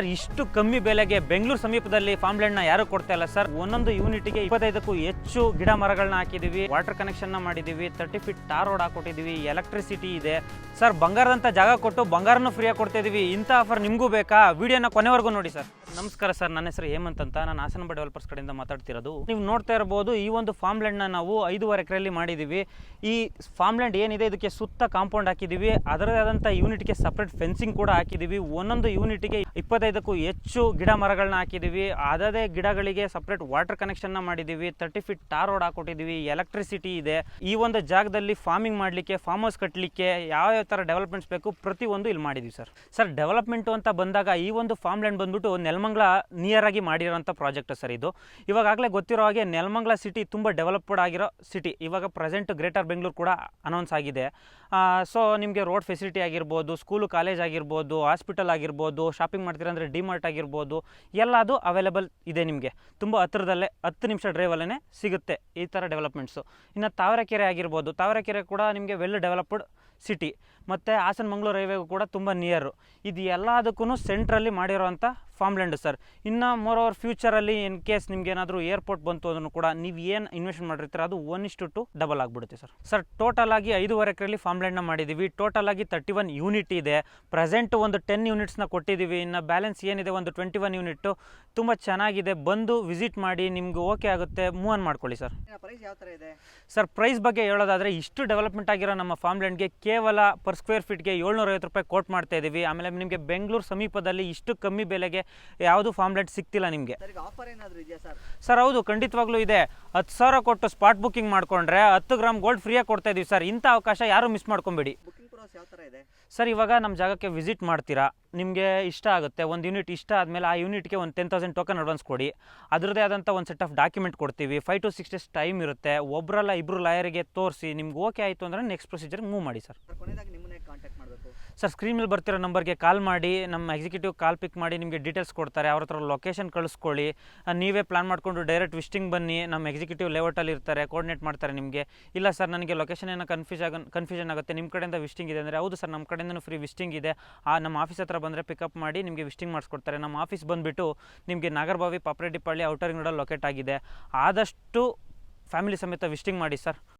Sir, ಇಷ್ಟು ಕಮ್ಮಿ ಬೆಲೆಗೆ ಬೆಂಗಳೂರು ಸಮೀಪದಲ್ಲಿ ಫಾರ್ಮ್ಲ್ಯಾಂಡ್ನ ಯಾರು ಕೊಡ್ತಾ ಇಲ್ಲ ಸರ್. ಒಂದೊಂದು ಯೂನಿಟ್ಗೆ ಇಪ್ಪತ್ತೈದಕ್ಕೂ ಹೆಚ್ಚು ಗಿಡ ಮರಗಳನ್ನ ಹಾಕಿದೀವಿ. ವಾಟರ್ ಕನೆಕ್ಷನ್ ಮಾಡಿದೀವಿ. ತರ್ಟಿ ಫೀಟ್ ಟಾರ್ ರೋಡ್ ಹಾಕೊಟ್ಟಿದೀವಿ. ಎಲೆಕ್ಟ್ರಿಸಿಟಿ ಇದೆ. ಸರ್, ಬಂಗಾರದಂತ ಜಾಗ ಕೊಟ್ಟು ಬಂಗಾರನೂ ಫ್ರೀಯಾಗಿ ಕೊಡ್ತಾ ಇದೀವಿ. ಇಂಥ ಆಫರ್ ನಿಮಗೂ ಬೇಕಾ? ವಿಡಿಯೋನ ಕೊನೆವರೆಗೂ ನೋಡಿ ಸರ್. ನಮಸ್ಕಾರ ಸರ್, ನನ್ನ ಹೆಸರು ಹೇಮಂತ್ ಅಂತ. ನಾನು ಹಾಸನ ಡೆವಲಪರ್ಸ್ ಕಡೆಯಿಂದ ಮಾತಾಡ್ತಿರೋದು. ನೀವು ನೋಡ್ತಾ ಇರಬಹುದು ಈ ಒಂದು ಫಾರ್ಮ್ ಲ್ಯಾಂಡ್ನ ನಾವು ಐದೂವರೆ ಎಕರೆಯಲ್ಲಿ ಮಾಡಿದ್ದೀವಿ ಈ ಫಾರ್ಮ್ ಲ್ಯಾಂಡ್ ಏನಿದೆ, ಇದಕ್ಕೆ ಸುತ್ತ ಕಾಂಪೌಂಡ್ ಹಾಕಿದ್ದೀವಿ ಅದರದೇ ಆದಂಥ ಯೂನಿಟ್ಗೆ ಸಪ್ರೇಟ್ ಫೆನ್ಸಿಂಗ್ ಕೂಡ ಹಾಕಿದ್ದೀವಿ ಒಂದೊಂದು ಯೂನಿಟ್ಗೆ ಇಪ್ಪತ್ತೈದಕ್ಕೂ ಹೆಚ್ಚು ಗಿಡ ಮರಗಳನ್ನ ಹಾಕಿದ್ದೀವಿ ಅದೇ ಗಿಡಗಳಿಗೆ ಸಪ್ರೇಟ್ ವಾಟರ್ ಕನೆಕ್ಷನ್ನ ಮಾಡಿದ್ದೀವಿ ತರ್ಟಿ ಫೀಟ್ ಟಾರ್ ರೋಡ್ ಹಾಕೊಟ್ಟಿದ್ದೀವಿ ಎಲೆಕ್ಟ್ರಿಸಿಟಿ ಇದೆ. ಈ ಒಂದು ಜಾಗದಲ್ಲಿ ಫಾರ್ಮಿಂಗ್ ಮಾಡಲಿಕ್ಕೆ ಫಾರ್ಮ್ ಹೌಸ್ ಕಟ್ಟಲಿಕ್ಕೆ ಯಾವ ಯಾವ ಥರ ಡೆವಲಪ್ಮೆಂಟ್ಸ್ ಬೇಕು ಪ್ರತಿಯೊಂದು ಇಲ್ಲಿ ಮಾಡಿದ್ದೀವಿ ಸರ್. ಸರ್ ಡೆವಲಪ್ಮೆಂಟು ಅಂತ ಬಂದಾಗ ಈ ಒಂದು ಫಾರ್ಮ್ ಲ್ಯಾಂಡ್ ಬಂದ್ಬಿಟ್ಟು ನೆಲಮಂಗ್ಲ ನಿಯರಾಗಿ ಮಾಡಿರೋಂಥ ಪ್ರಾಜೆಕ್ಟ್ ಸರ್ ಇದು. ಇವಾಗಲೇ ಗೊತ್ತಿರೋ ಹಾಗೆ ನೆಲಮಂಗ್ಲ ಸಿಟಿ ತುಂಬ ಡೆವಲಪ್ಡ್ ಆಗಿರೋ ಸಿಟಿ ಇವಾಗ ಪ್ರೆಸೆಂಟ್ ಗ್ರೇಟರ್ ಬೆಂಗಳೂರು ಕೂಡ ಅನೌನ್ಸ್ ಆಗಿದೆ. ಸೊ ನಿಮಗೆ ರೋಡ್ ಫೆಸಿಲಿಟಿ ಆಗಿರ್ಬೋದು ಸ್ಕೂಲು ಕಾಲೇಜ್ ಆಗಿರ್ಬೋದು ಹಾಸ್ಪಿಟಲ್ ಆಗಿರ್ಬೋದು ಶಾಪಿಂಗ್ ಮಾಡ್ತೀರಂದರೆ ಡಿಮಾರ್ಟ್ ಆಗಿರ್ಬೋದು, ಎಲ್ಲದು ಅವೈಲೇಬಲ್ ಇದೆ ನಿಮಗೆ. ತುಂಬ ಹತ್ತಿರದಲ್ಲೇ ಹತ್ತು ನಿಮಿಷ ಡ್ರೈವಲ್ಲೇ ಸಿಗುತ್ತೆ ಈ ಥರ ಡೆವಲಪ್ಮೆಂಟ್ಸು ಇನ್ನು ತಾವರೆಕೆರೆ ಆಗಿರ್ಬೋದು. ತಾವರೆಕೆರೆ ಕೂಡ ನಿಮಗೆ ವೆಲ್ ಡೆವಲಪ್ಡ್ ಸಿಟಿ ಮತ್ತು ಹಾಸನ ಮಂಗಳೂರು ರೈಲ್ವೆಗೂ ಕೂಡ ತುಂಬ ನಿಯರು ಇದು ಎಲ್ಲದಕ್ಕೂ ಸೆಂಟ್ರಲ್ಲಿ ಮಾಡಿರೋವಂಥ ಫಾರ್ಮ್ಲ್ಯಾಂಡ್ ಸರ್ ಇನ್ನು ಮೋರ್ ಓವರ್ ಫ್ಯೂಚರಲ್ಲಿ ಇನ್ ಕೇಸ್ ನಿಮ್ಗೆ ಏನಾದರೂ ಏರ್ಪೋರ್ಟ್ ಬಂತು ಅದನ್ನು ಕೂಡ ನೀವು ಏನು ಇನ್ವೆಸ್ಟ್ ಮಾಡಿರ್ತೀರ ಅದು ಒನ್ ಇಷ್ಟು ಟು ಡಬಲ್ ಆಗಿಬಿಡುತ್ತೆ ಸರ್ ಸರ್ ಟೋಟಲ್ ಆಗಿ ಐದೂವರೆ ಎಕರೆಲಿ ಫಾರ್ಮ್ಲ್ಯಾಂಡ್ನ ಮಾಡಿದ್ದೀವಿ ಟೋಟಲ್ ಆಗಿ ತರ್ಟಿ ಒನ್ ಯೂನಿಟ್ ಇದೆ. ಪ್ರೆಸೆಂಟ್ ಒಂದು ಟೆನ್ ಯೂನಿಟ್ಸ್ನ ಕೊಟ್ಟಿದ್ದೀವಿ ಇನ್ನು ಬ್ಯಾಲೆನ್ಸ್ ಏನಿದೆ ಒಂದು ಟ್ವೆಂಟಿ ಒನ್ ಯೂನಿಟ್ಟು ತುಂಬ ಚೆನ್ನಾಗಿದೆ. ಬಂದು ವಿಸಿಟ್ ಮಾಡಿ ನಿಮ್ಗೆ ಓಕೆ ಆಗುತ್ತೆ. ಮೂವ್ ಆನ್ ಮಾಡ್ಕೊಳ್ಳಿ ಸರ್ ಪ್ರೈಸ್ ಯಾವ ಥರ ಇದೆ? ಸರ್ ಪ್ರೈಸ್ ಬಗ್ಗೆ ಹೇಳೋದಾದರೆ ಇಷ್ಟು ಡೆವಲಪ್ಮೆಂಟ್ ಆಗಿರೋ ನಮ್ಮ ಫಾರ್ಮ್ಲ್ಯಾಂಡ್ಗೆ ಕೇವಲ ಪರ್ ಸ್ಕ್ವೇರ್ ಫೀಟ್ಗೆ ಏಳ್ನೂರೈವತ್ತು ರೂಪಾಯಿ ಕೋಟ್ ಮಾಡ್ತಾ ಇದ್ದೀವಿ ಆಮೇಲೆ ನಿಮಗೆ ಬೆಂಗಳೂರು ಸಮೀಪದಲ್ಲಿ ಇಷ್ಟು ಕಮ್ಮಿ ಬೆಲೆಗೆ ಯಾವುದು ಫಾರ್ಮ್ಲೆಟ್ ಸಿಗ್ತಿಲ್ಲ ನಿಮಗೆ. ಸರ್ ಈಗ ಆಫರ್ ಏನಾದರೂ ಇದೆಯಾ ಸರ್? ಸರ್ ಹೌದು ಖಂಡಿತವಾಗ್ಲೂ ಇದೆ. ಹತ್ತು ಸಾವಿರ ಕೊಟ್ಟು ಸ್ಪಾಟ್ ಬುಕ್ಕಿಂಗ್ ಮಾಡ್ಕೊಂಡ್ರೆ ಹತ್ತು ಗ್ರಾಮ್ ಗೋಲ್ಡ್ ಫ್ರೀಯಾಗಿ ಕೊಡ್ತಾ ಇದೀವಿ ಸರ್. ಇಂಥ ಅವಕಾಶ ಯಾರು ಮಿಸ್ ಮಾಡ್ಕೊಬೇಡಿ. ಬುಕಿಂಗ್ ಪ್ರೋಸ್ ಯಾವ ಥರ ಇದೆ? ಸರ್ ಇವಾಗ ನಮ್ಮ ಜಾಗಕ್ಕೆ ವಿಸಿಟ್ ಮಾಡ್ತೀರಾ? ನಿಮಗೆ ಇಷ್ಟ ಆಗುತ್ತೆ. ಒಂದು ಯೂನಿಟ್ ಇಷ್ಟ ಆದಮೇಲೆ ಆ ಯೂನಿಟ್ಗೆ ಒಂದು ಟೆನ್ ತೌಸಂಡ್ ಟೋಕನ್ ಅಡ್ವಾನ್ಸ್ ಕೊಡಿ. ಅದರದೇ ಆದಂಥ ಒಂದು ಸೆಟ್ ಆಫ್ ಡಾಕ್ಯುಮೆಂಟ್ ಕೊಡ್ತೀವಿ. Five to six days time ಇರುತ್ತೆ. ಒಬ್ಬರಲ್ಲ ಇಬ್ಬರು ಲಾಯರಿಗೆ ತೋರಿಸಿ ನಿಮ್ಗೆ ಓಕೆ ಆಯಿತು ಅಂದರೆ ನೆಕ್ಸ್ಟ್ ಪ್ರೊಸೀಜರ್ ಮೂವ್ ಮಾಡಿ ಸರ್. ಸರ್ ಕೊನೆಯದಾಗಿ ನಿಮ್ಮನ್ನೇ ಕಾಂಟ್ಯಾಕ್ಟ್ ಮಾಡಬೇಕು. ಸರ್ ಸ್ಕ್ರೀನ್ ಮೇಲೆ ಬರ್ತಿರೋ ನಂಬರ್ಗೆ ಕಾಲ್ ಮಾಡಿ, ನಮ್ಮ ಎಕ್ಸಿಕ್ಯೂಟಿವ್ ಕಾಲ್ ಪಿಕ್ ಮಾಡಿ, ನಿಮಗೆ ಡೀಟೇಲ್ಸ್ ಕೊಡ್ತಾರೆ. ಅವ್ರ ಹತ್ರ ಲೊಕೇಶನ್ ಕಳಿಸ್ಕೊಳ್ಳಿ. ನೀವೇ ಪ್ಲಾನ್ ಮಾಡಿಕೊಂಡು ಡೈರೆಕ್ಟ್ ವಿಸ್ಟಿಂಗ್ ಬನ್ನಿ. ನಮ್ಮ ಎಕ್ಸಿಕ್ಯೂಟಿವ್ ಲೇಔಟಲ್ಲಿ ಇರ್ತಾರೆ ಕೋರ್ಡಿನೇಟ್ ಮಾಡ್ತಾರೆ ನಿಮಗೆ. ಇಲ್ಲ ಸರ್ ನನಗೆ ಲೊಕೇಶನ್ ಏನೋ ಕನ್ಫ್ಯೂಸ್ ಆಗ ಕನ್ಫ್ಯೂಷನ್ ಆಗುತ್ತೆ. ನಿಮ್ಮ ಕಡೆಯಿಂದ ವಿಸ್ಟಿಂಗ್ ಇದೆ ಅಂದರೆ, ಹೌದು ಸರ್ ನಮ್ಮ ಕಡೆಯಿಂದನೂ ಫ್ರೀ ವಿಸ್ಟಿಂಗ್ ಇದೆ. ಆ, ನಮ್ಮ ಆಫೀಸ್ ಹತ್ರ ಬಂದರೆ ಪಿಕಪ್ ಮಾಡಿ ನಿಮಗೆ ವಿಸ್ಟಿಂಗ್ ಮಾಡಿಸ್ಕೊಡ್ತಾರೆ. ನಮ್ಮ ಆಫೀಸ್ ಬಂದುಬಿಟ್ಟು ನಿಮಗೆ ನಾಗರಬಾವಿ, ಪಾಪ್ರೆಡ್ಡಿಪಳ್ಳಿ ಔಟರ್ ರೋಡಲ್ಲಿ ಲೊಕೇಟ್ ಆಗಿದೆ. ಆದಷ್ಟು ಫ್ಯಾಮಿಲಿ ಸಮೇತ ವಿಸ್ಟಿಂಗ್ ಮಾಡಿ ಸರ್